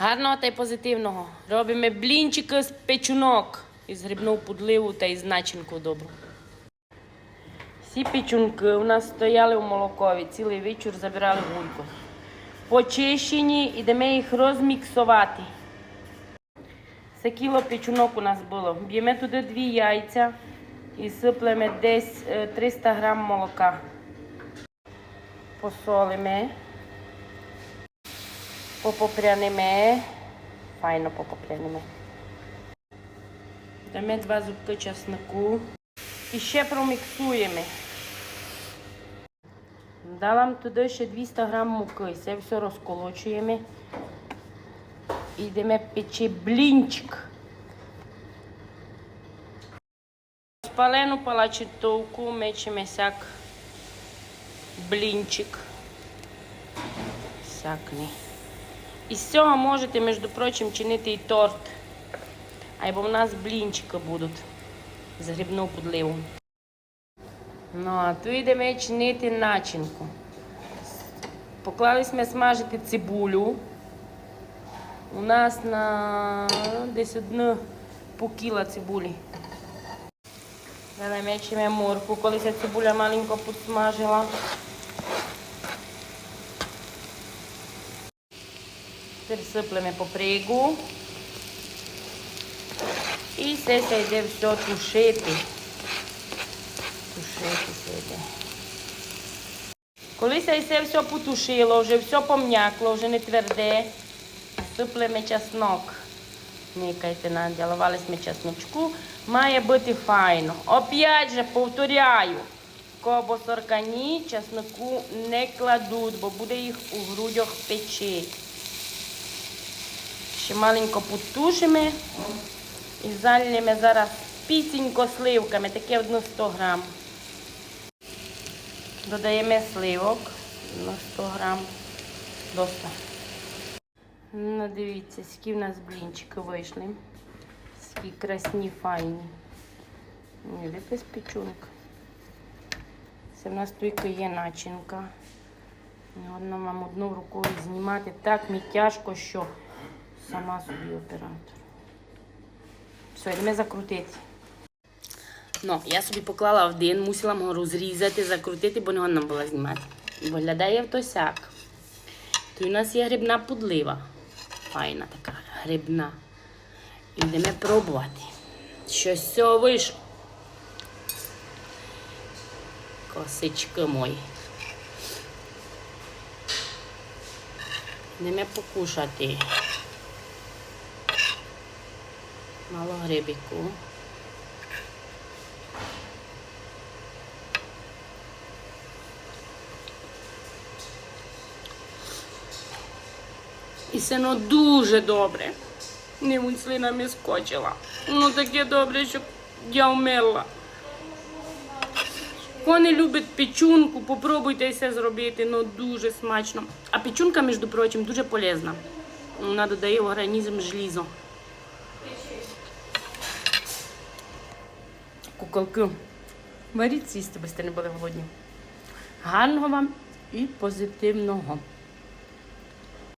Гарного та й позитивного. Робимо блінчики з печунок із грибного подливу та із начинку добру. Всі печунки у нас стояли у молокові, цілий вечір забирали гульку. Почищені, ідемо їх розміксувати. Це кіло печунок у нас було. Б'ємо туди дві яйця і сиплемо десь е, 300 грам молока. Посолимо. Попопрянемо. Файно попопрянемо. Дамо два зубки чеснику. І ще проміксуємо. Дала туди ще 200 грам муки. Це все розколочуємо. І йдемо печи блінчик. Спалену палачитовку мечемо сяк блінчик. Сякний. Із цього можете, між прочим, чинити і торт. Або в нас блінчики будуть з грибну подливу. Ну, а тут йдемо чинити начинку. Поклали ми смажити цибулю. У нас на десь одну по кіла цибулі. Далі мечемо морку, коли ця цибуля маленько підсмажила. Пересиплемо попригу. І все це йде все тушити. Тушити все йде. Коли це все все потушило, вже все пом'якло, вже не тверде, сиплемо чеснок. Никайте, наділували ми чесночку. Має бути файно. Опять же, повторяю, кобосоркані чесноку не кладуть, бо буде їх у грудях печить. Ще маленько потушимо і залємо зараз пісенько сливками, таке одну 100 грам. Додаємо сливок на 100 грам. Доста. Ну, дивіться, які в нас блінчики вийшли. Які красні, файні. Ні, без печунка. Це в нас тільки є начинка. І Одно вам одну рукою знімати так мені тяжко, що сама собі оператор. Все, йдемо закрутити. Ну, я собі поклала один, мусила його розрізати, закрутити, бо не годна була знімати. Виглядає в сяк. Тут у нас є грибна подлива. Файна така грибна. Йдемо пробувати. Щось з цього вийшло. Косички мої. Йдемо покушати. Мало грибіку. І все ну дуже добре. Не слина мені скочила. Ну таке добре, що я вмерла. Хто не любить печунку, попробуйте все зробити, ну дуже смачно. А печунка, між прочим, дуже полезна. Вона додає в організм желізо. Куколки, беріть сісти, бо не були голодні. Гарного вам і позитивного.